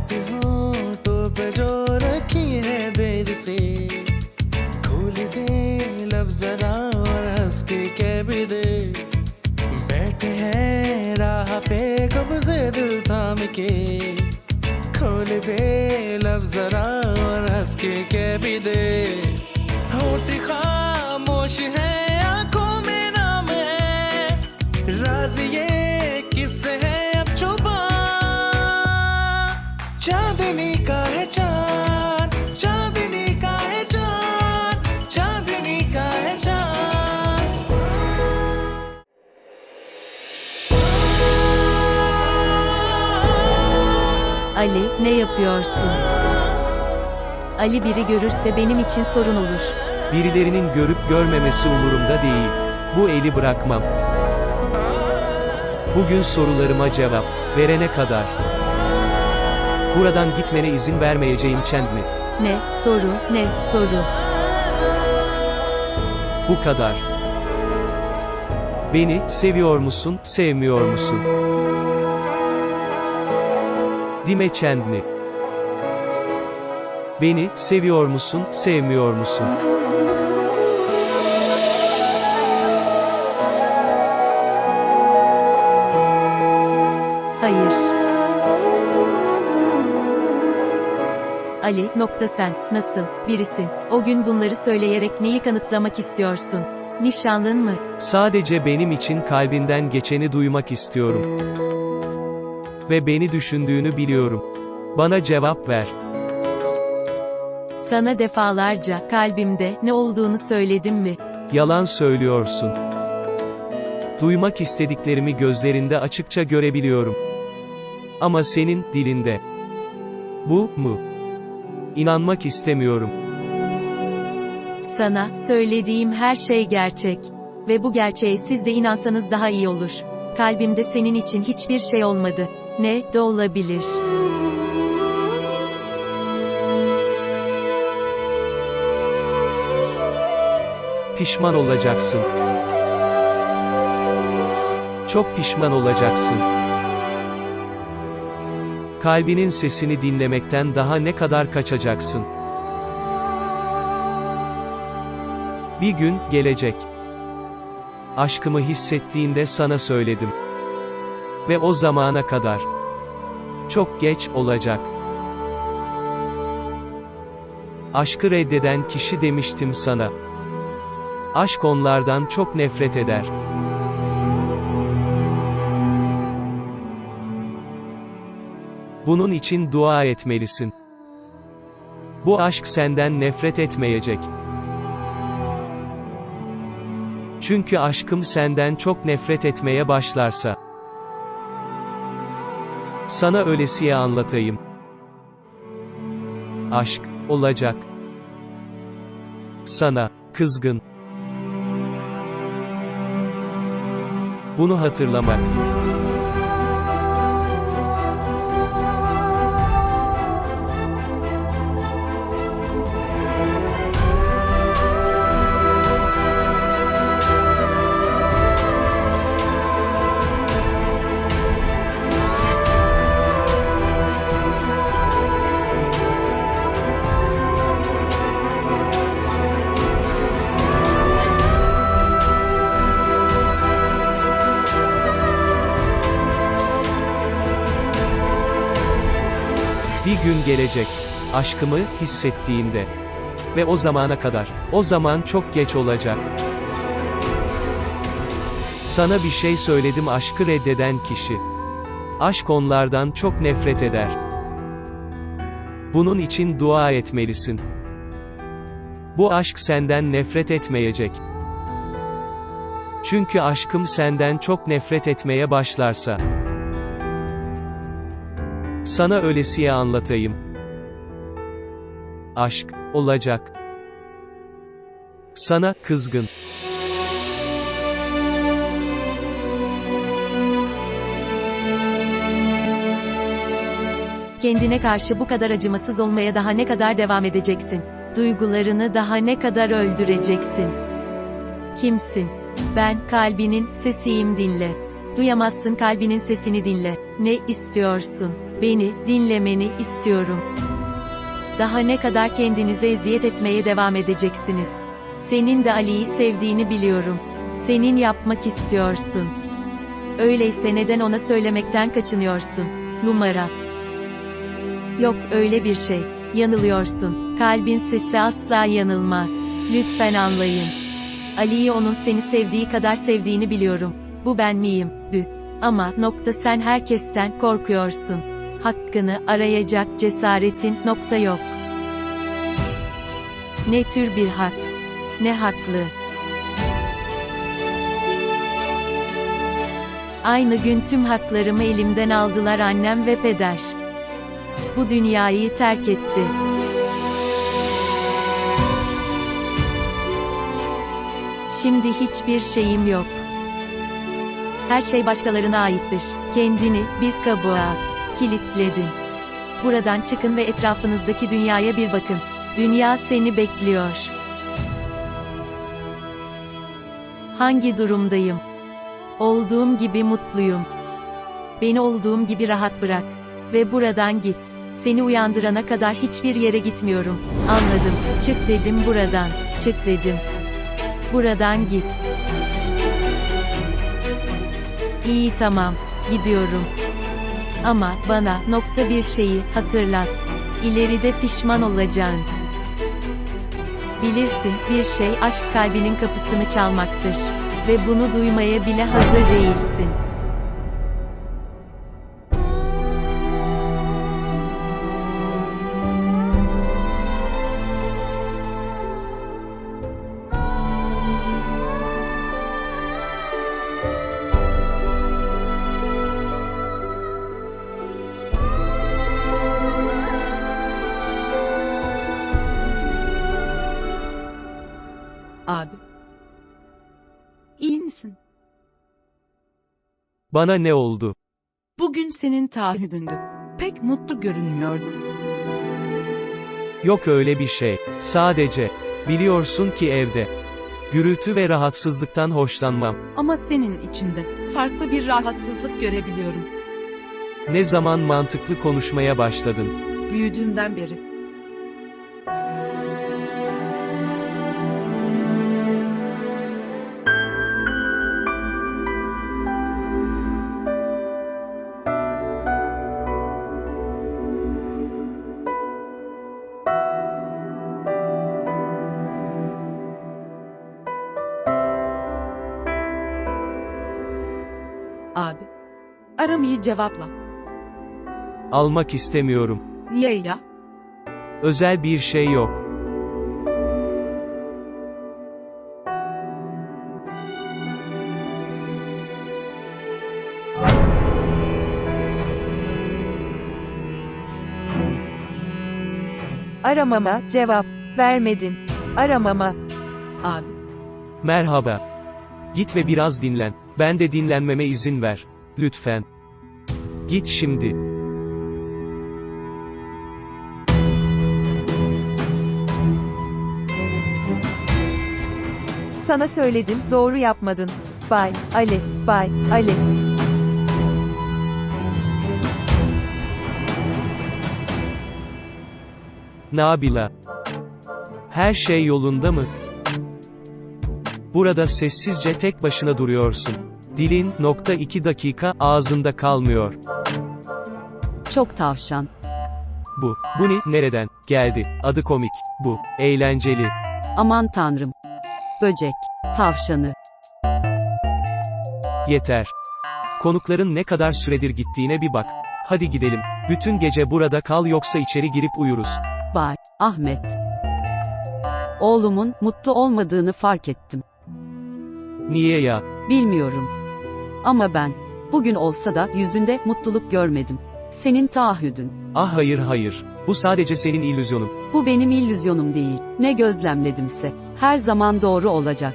बात होठों पे जो रखी है देर से। खोल दे लब जरा और हंस के कह भी दे। बैठे हैं राह पे कब से दिल थाम के। खोल दे लब जरा और हंस के कह भी दे। होठ खामोश है, आँखों में नाम है। राज ये चांदनी का है चांद चांदनी का है चांद चांदनी का है चांद Ali, ne yapıyorsun? Ali biri görürse benim için sorun olur. Birilerinin görüp görmemesi umurumda değil. Bu eli bırakmam. Bugün sorularıma cevap verene kadar. Buradan gitmene izin vermeyeceğim Chandler. Ne, soru, ne, soru. Bu kadar. Beni seviyor musun, sevmiyor musun? Dime Chandler. Beni seviyor musun, sevmiyor musun? Hayır. Ali, nokta sen, nasıl, birisin. O gün bunları söyleyerek neyi kanıtlamak istiyorsun? Nişanlın mı? Sadece benim için kalbinden geçeni duymak istiyorum. Ve beni düşündüğünü biliyorum. Bana cevap ver. Sana defalarca, kalbimde, ne olduğunu söyledim mi? Yalan söylüyorsun. Duymak istediklerimi gözlerinde açıkça görebiliyorum. Ama senin dilinde. Bu mu? İnanmak istemiyorum. Sana, söylediğim her şey gerçek. Ve bu gerçeğe siz de inansanız daha iyi olur. Kalbimde senin için hiçbir şey olmadı. Ne, de olabilir. Pişman olacaksın. Çok pişman olacaksın. Kalbinin sesini dinlemekten daha ne kadar kaçacaksın? Bir gün gelecek. Aşkımı hissettiğinde sana söyledim. Ve o zamana kadar çok geç olacak. Aşkı reddeden kişi demiştim sana. Aşk onlardan çok nefret eder. Bunun için dua etmelisin. Bu aşk senden nefret etmeyecek. Çünkü aşkım senden çok nefret etmeye başlarsa, sana ölesiye anlatayım. Aşk olacak. Sana kızgın. Bunu hatırlamak. Gün gelecek. Aşkımı hissettiğinde. Ve o zamana kadar. O zaman çok geç olacak. Sana bir şey söyledim aşkı reddeden kişi. Aşk onlardan çok nefret eder. Bunun için dua etmelisin. Bu aşk senden nefret etmeyecek. Çünkü aşkım senden çok nefret etmeye başlarsa, sana ölesiye anlatayım. Aşk olacak. Sana kızgın. Kendine karşı bu kadar acımasız olmaya daha ne kadar devam edeceksin? Duygularını daha ne kadar öldüreceksin? Kimsin? Ben, kalbinin sesiyim dinle. Duyamazsın kalbinin sesini dinle. Ne istiyorsun? Beni dinlemeni istiyorum. Daha ne kadar kendinize eziyet etmeye devam edeceksiniz? Senin de Ali'yi sevdiğini biliyorum. Senin yapmak istiyorsun. Öyleyse neden ona söylemekten kaçınıyorsun? Numara. Yok öyle bir şey. Yanılıyorsun. Kalbin sesi asla yanılmaz. Lütfen anlayın. Ali'yi onun seni sevdiği kadar sevdiğini biliyorum. Bu ben miyim? Düz. Ama nokta sen herkesten korkuyorsun. Hakkını arayacak cesaretin nokta yok. Ne tür bir hak? Ne haklı? Aynı gün tüm haklarımı elimden aldılar annem ve peder. Bu dünyayı terk etti. Şimdi hiçbir şeyim yok. Her şey başkalarına aittir. Kendini bir kabuğa kilitledin. Buradan çıkın ve etrafınızdaki dünyaya bir bakın. Dünya seni bekliyor. Hangi durumdayım? Olduğum gibi mutluyum. Beni olduğum gibi rahat bırak. Ve buradan git. Seni uyandırana kadar hiçbir yere gitmiyorum. Anladım. Çık dedim buradan. Çık dedim. Buradan git. İyi tamam. Gidiyorum. Ama bana nokta bir şeyi hatırlat. İleride pişman olacaksın. Bilirsin, bir şey aşk kalbinin kapısını çalmaktır. Ve bunu duymaya bile hazır değilsin. Bana ne oldu? Bugün senin taahhüdündü. Pek mutlu görünmüyordun. Yok öyle bir şey. Sadece, biliyorsun ki evde. Gürültü ve rahatsızlıktan hoşlanmam. Ama senin içinde farklı bir rahatsızlık görebiliyorum. Ne zaman mantıklı konuşmaya başladın? Büyüdüğümden beri. Cevapla. Almak istemiyorum. Niye ya? Özel bir şey yok. Aramama cevap vermedin. Aramama Abi. Merhaba. Git ve biraz dinlen. Ben de dinlenmeme izin ver. Lütfen. Git şimdi. sana söyledim doğru yapmadın. Bay Ali, Bay Ali. Nabila. Her şey yolunda mı? Burada sessizce tek başına duruyorsun. Dilin, nokta iki dakika, ağzında kalmıyor. Çok tavşan. Bu, bu ne, nereden, geldi, adı komik, bu, eğlenceli. Aman tanrım. Böcek. Tavşanı. Yeter. Konukların ne kadar süredir gittiğine bir bak. Hadi gidelim. Bütün gece burada kal yoksa içeri girip uyuruz. Bay. Ahmet. Oğlumun mutlu olmadığını fark ettim. Niye ya? Bilmiyorum. Ama ben. Bugün olsa da yüzünde mutluluk görmedim. Senin taahhüdün. Ah hayır hayır. Bu sadece senin illüzyonun. Bu benim illüzyonum değil. Ne gözlemledimse. Her zaman doğru olacak.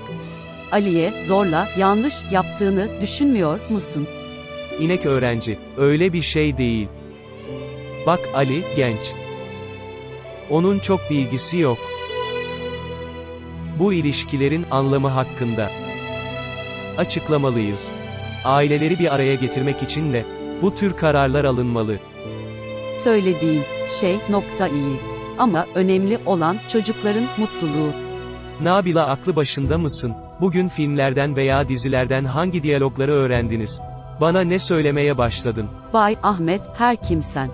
Ali'ye zorla yanlış yaptığını düşünmüyor musun? İnek öğrenci. Öyle bir şey değil. Bak Ali, genç. Onun çok bilgisi yok. Bu ilişkilerin anlamı hakkında. Açıklamalıyız. Aileleri bir araya getirmek için de, bu tür kararlar alınmalı. Söylediğin şey nokta iyi. Ama önemli olan çocukların mutluluğu. Nabila aklı başında mısın? Bugün filmlerden veya dizilerden hangi diyalogları öğrendiniz? Bana ne söylemeye başladın? Bay Ahmet, her kimsen.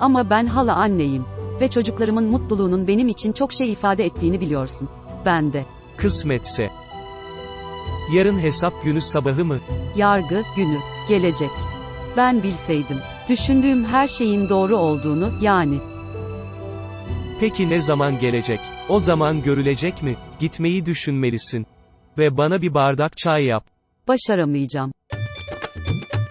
Ama ben hala anneyim. Ve çocuklarımın mutluluğunun benim için çok şey ifade ettiğini biliyorsun. Ben de. Kısmetse. Yarın hesap günü sabahı mı? Yargı, günü, gelecek. Ben bilseydim. Düşündüğüm her şeyin doğru olduğunu, yani. Peki ne zaman gelecek? O zaman görülecek mi? Gitmeyi düşünmelisin. Ve bana bir bardak çay yap. Başaramayacağım.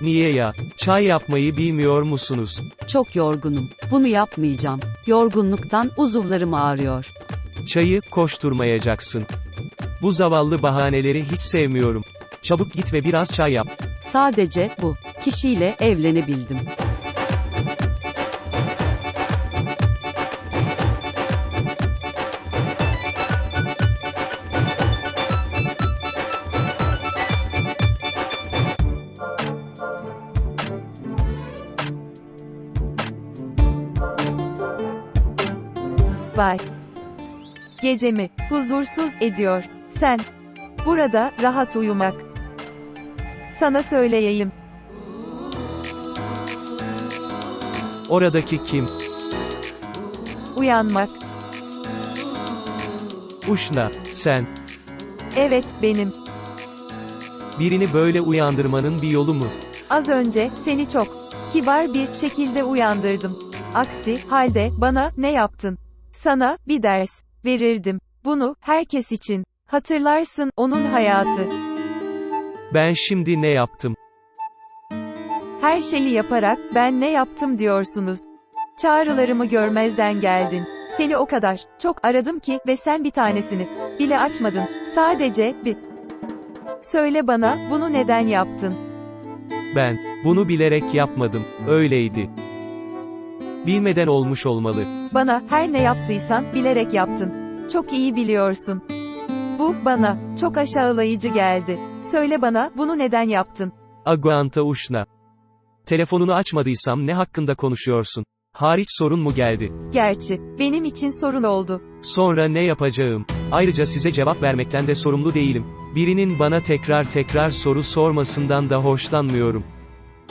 Niye ya? Çay yapmayı bilmiyor musunuz? Çok yorgunum. Bunu yapmayacağım. Yorgunluktan uzuvlarım ağrıyor. Çayı koşturmayacaksın. Bu zavallı bahaneleri hiç sevmiyorum. Çabuk git ve biraz çay yap. Sadece bu kişiyle evlenebildim. Vay. Gecemi huzursuz ediyor. Sen. Burada rahat uyumak. Sana söyleyeyim. Oradaki kim? Uyanmak. Uşna, sen. Evet, benim. Birini böyle uyandırmanın bir yolu mu? Az önce seni çok kibar bir şekilde uyandırdım. Aksi halde bana ne yaptın? Sana bir ders verirdim. Bunu herkes için. Hatırlarsın onun hayatı. Ben şimdi ne yaptım? Her şeyi yaparak ben ne yaptım diyorsunuz. Çağrılarımı görmezden geldin. Seni o kadar çok aradım ki ve sen bir tanesini bile açmadın. Sadece bir. Söyle bana bunu neden yaptın? Ben bunu bilerek yapmadım. Öyleydi. Bilmeden olmuş olmalı. Bana her ne yaptıysan bilerek yaptın. Çok iyi biliyorsun. Bu bana çok aşağılayıcı geldi. Söyle bana bunu neden yaptın? Aguanta Uşna. Telefonunu açmadıysam ne hakkında konuşuyorsun? Hariç sorun mu geldi? Gerçi benim için sorun oldu. Sonra ne yapacağım? Ayrıca size cevap vermekten de sorumlu değilim. Birinin bana tekrar tekrar soru sormasından da hoşlanmıyorum.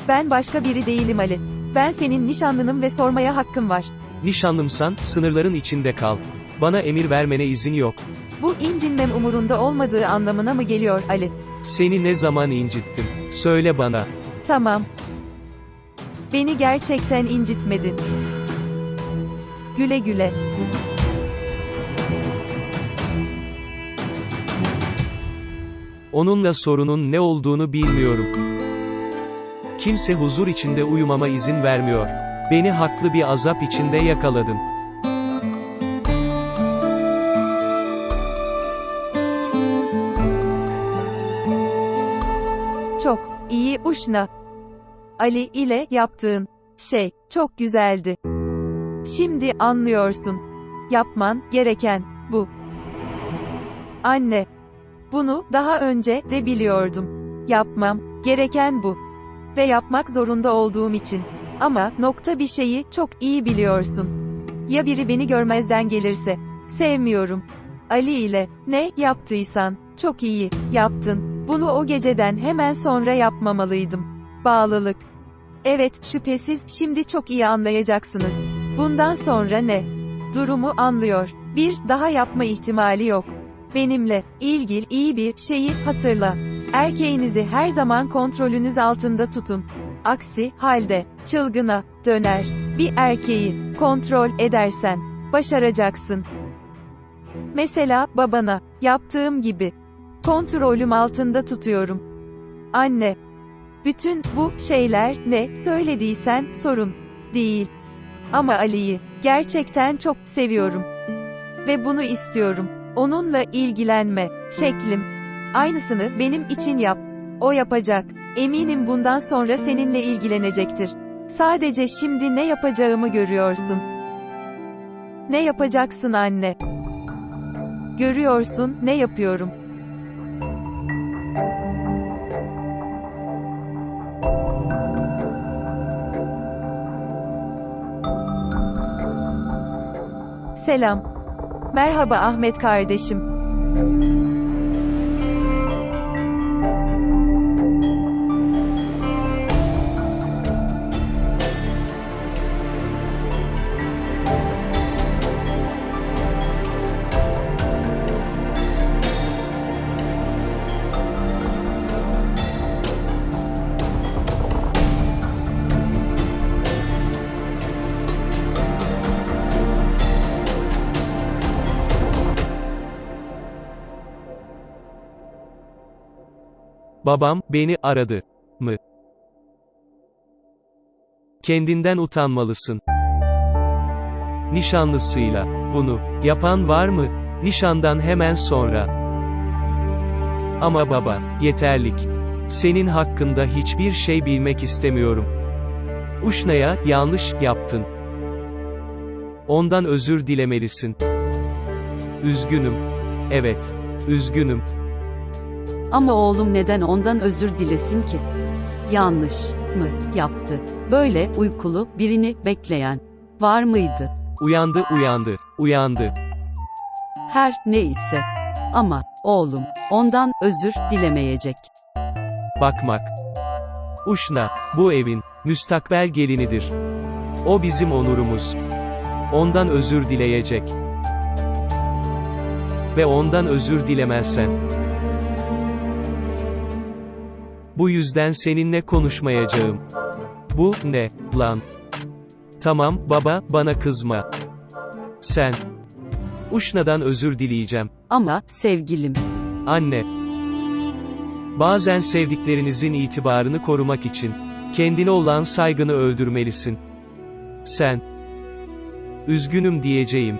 Ben başka biri değilim Ali. Ben senin nişanlınım ve sormaya hakkım var. Nişanlımsan, sınırların içinde kal. Bana emir vermene izin yok. Bu incinmem umurunda olmadığı anlamına mı geliyor Ali? Seni ne zaman incittim? Söyle bana. Tamam. Beni gerçekten incitmedin. Güle güle. Onunla sorunun ne olduğunu bilmiyorum. Kimse huzur içinde uyumama izin vermiyor. Beni haklı bir azap içinde yakaladın. Uşna. Ali ile yaptığın şey çok güzeldi. Şimdi anlıyorsun. Yapman gereken bu. Anne. Bunu daha önce de biliyordum. Yapmam gereken bu. Ve yapmak zorunda olduğum için. Ama nokta bir şeyi çok iyi biliyorsun. Ya biri beni görmezden gelirse? Sevmiyorum. Ali ile ne yaptıysan çok iyi yaptın. Bunu o geceden hemen sonra yapmamalıydım. Bağlılık. Evet, şüphesiz şimdi çok iyi anlayacaksınız. Bundan sonra ne? Durumu anlıyor. Bir daha yapma ihtimali yok. Benimle ilgili iyi bir şeyi hatırla. Erkeğinizi her zaman kontrolünüz altında tutun. Aksi halde çılgına döner. Bir erkeği kontrol edersen başaracaksın. Mesela babana yaptığım gibi kontrolüm altında tutuyorum. Anne, bütün bu şeyler ne söylediysen sorun değil. Ama Ali'yi gerçekten çok seviyorum. Ve bunu istiyorum. Onunla ilgilenme şeklim. Aynısını benim için yap. O yapacak. Eminim bundan sonra seninle ilgilenecektir. Sadece şimdi ne yapacağımı görüyorsun. Ne yapacaksın anne? Görüyorsun ne yapıyorum. Selam. Merhaba Ahmet kardeşim. Babam, beni aradı. Mı? Kendinden utanmalısın. Nişanlısıyla, bunu, yapan var mı? Nişandan hemen sonra. Ama baba, yeterlik. Senin hakkında hiçbir şey bilmek istemiyorum. Uşna'ya, yanlış, yaptın. Ondan özür dilemelisin. Üzgünüm. Evet. Üzgünüm. Ama oğlum neden ondan özür dilesin ki? Yanlış mı yaptı? Böyle uykulu birini bekleyen var mıydı? Uyandı, uyandı, uyandı. Her ne ise. Ama oğlum ondan özür dilemeyecek. Bakmak. Uşna, bu evin, müstakbel gelinidir. O bizim onurumuz. Ondan özür dileyecek. Ve ondan özür dilemezsen. Bu yüzden seninle konuşmayacağım. Bu, ne, lan? Tamam, baba, bana kızma. Sen. Uşna'dan özür dileyeceğim. Ama sevgilim Anne. Bazen sevdiklerinizin itibarını korumak için kendine olan saygını öldürmelisin. Sen. Üzgünüm diyeceğim.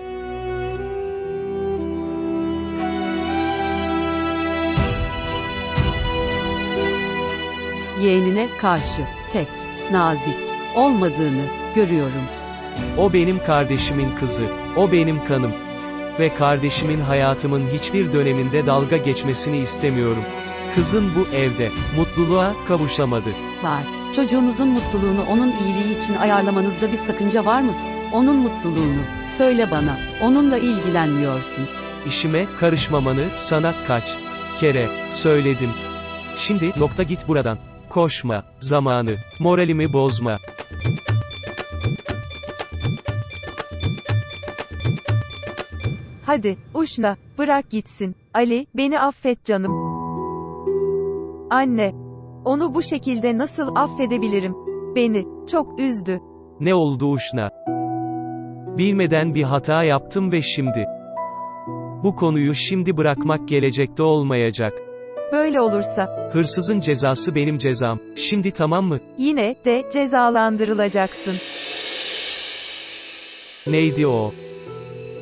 Yeğenine karşı pek nazik olmadığını görüyorum. O benim kardeşimin kızı. O benim kanım. Ve kardeşimin hayatımın hiçbir döneminde dalga geçmesini istemiyorum. Kızın bu evde mutluluğa kavuşamadı. Var. Çocuğunuzun mutluluğunu onun iyiliği için ayarlamanızda bir sakınca var mı? Onun mutluluğunu söyle bana. Onunla ilgilenmiyorsun. İşime karışmamanı sana kaç kere söyledim. Şimdi nokta git buradan. Koşma, zamanı, moralimi bozma. Hadi, Uşna, bırak gitsin. Ali, beni affet canım. Anne, onu bu şekilde nasıl affedebilirim? Beni çok üzdü. Ne oldu Uşna? Bilmeden bir hata yaptım ve şimdi. Bu konuyu şimdi bırakmak gelecekte olmayacak. Böyle olursa Hırsızın cezası benim cezam. Şimdi tamam mı? yine de cezalandırılacaksın. Neydi o?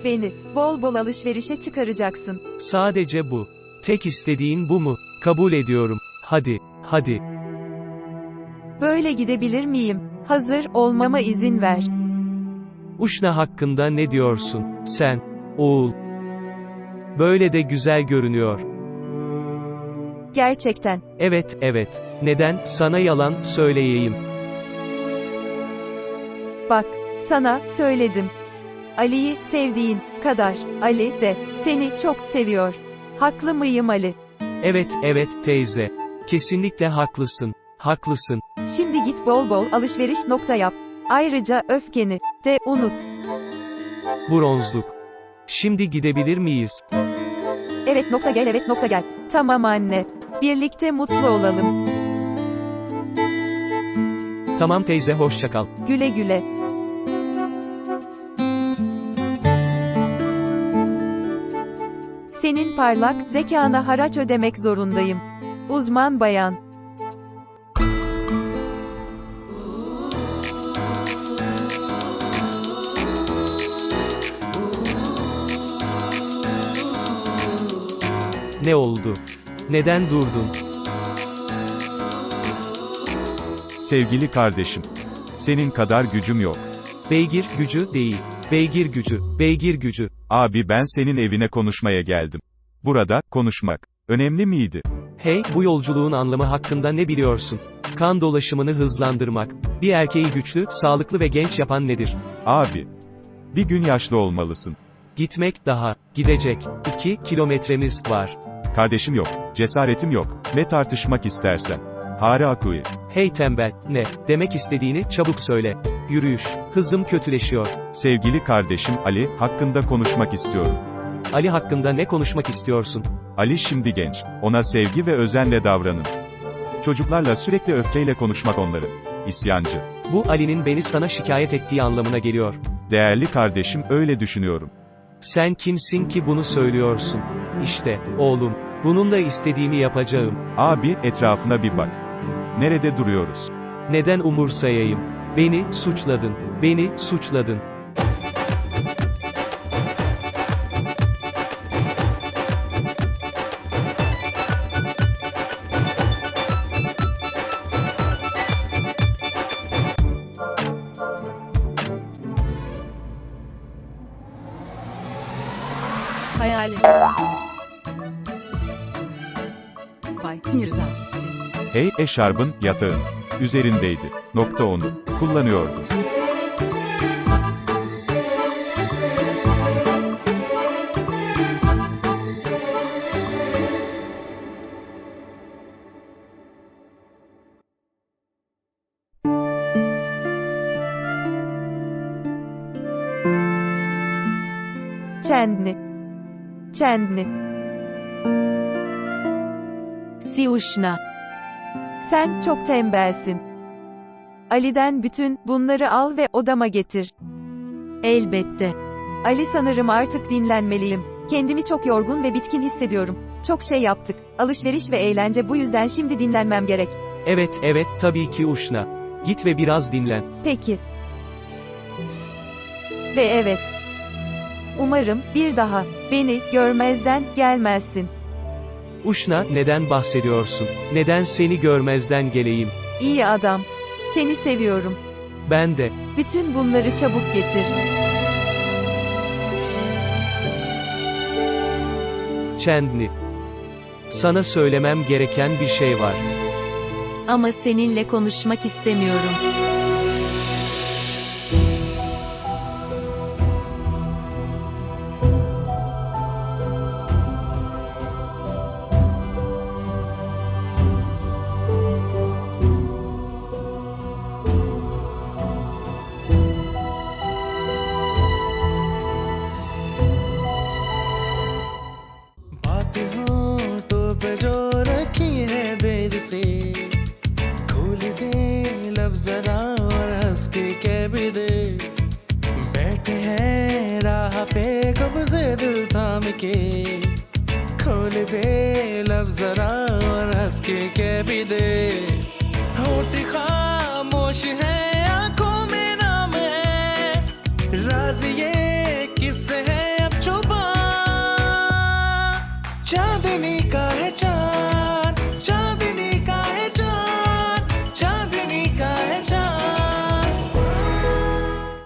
Beni bol bol alışverişe çıkaracaksın. Sadece bu. Tek istediğin bu mu? Kabul ediyorum. Hadi, hadi. Böyle gidebilir miyim? Hazır olmama izin ver. Uşna hakkında ne diyorsun? Sen, oğul. Böyle de güzel görünüyor. Gerçekten. Evet, evet. Neden, sana yalan söyleyeyim. Bak, sana söyledim. Ali'yi sevdiğin kadar Ali de seni çok seviyor. Haklı mıyım Ali? Evet, evet, teyze. Kesinlikle haklısın. Haklısın. Şimdi git bol bol alışveriş nokta yap. Ayrıca öfkeni de unut. Bronzluk. Şimdi gidebilir miyiz? Evet nokta gel evet nokta gel. Tamam anne. Birlikte mutlu olalım. Tamam teyze hoşça kal. Güle güle. Senin parlak zekana haraç ödemek zorundayım. Uzman bayan. Ne oldu? Neden durdun? Sevgili kardeşim, senin kadar gücüm yok. Beygir gücü değil. Beygir gücü. Beygir gücü. Abi ben senin evine konuşmaya geldim. Burada, konuşmak. Önemli miydi? Hey, bu yolculuğun anlamı hakkında ne biliyorsun? Kan dolaşımını hızlandırmak. Bir erkeği güçlü, sağlıklı ve genç yapan nedir? Abi. Bir gün yaşlı olmalısın. Gitmek daha, gidecek. 2 kilometremiz var. Kardeşim yok, cesaretim yok ve tartışmak istersen. Hare Akui. Hey tembel, ne? Demek istediğini çabuk söyle. Yürüyüş, hızım kötüleşiyor. Sevgili kardeşim Ali hakkında konuşmak istiyorum. Ali hakkında ne konuşmak istiyorsun? Ali şimdi genç. Ona sevgi ve özenle davranın. Çocuklarla sürekli öfkeyle konuşmak onları. İsyancı. Bu Ali'nin beni sana şikayet ettiği anlamına geliyor. Değerli kardeşim öyle düşünüyorum. Sen kimsin ki bunu söylüyorsun? İşte, oğlum, bununla istediğimi yapacağım. Abi etrafına bir bak. Nerede duruyoruz? Neden umursayayım? Beni suçladın. Beni suçladın. Eşarbın yatağın üzerindeydi. Nokta onu kullanıyordum. Çendni. Çendni. Siyuşna. Sen çok tembelsin. Ali'den bütün bunları al ve odama getir. Elbette. Ali sanırım artık dinlenmeliyim. Kendimi çok yorgun ve bitkin hissediyorum. Çok şey yaptık. Alışveriş ve eğlence bu yüzden şimdi dinlenmem gerek. Evet, evet, tabii ki Uşna. Git ve biraz dinlen. Peki. Ve evet. Umarım bir daha beni görmezden gelmezsin. Uşna, neden bahsediyorsun? Neden seni görmezden geleyim? İyi adam. Seni seviyorum. Ben de. Bütün bunları çabuk getir. Çendni. Sana söylemem gereken bir şey var. Ama seninle konuşmak istemiyorum.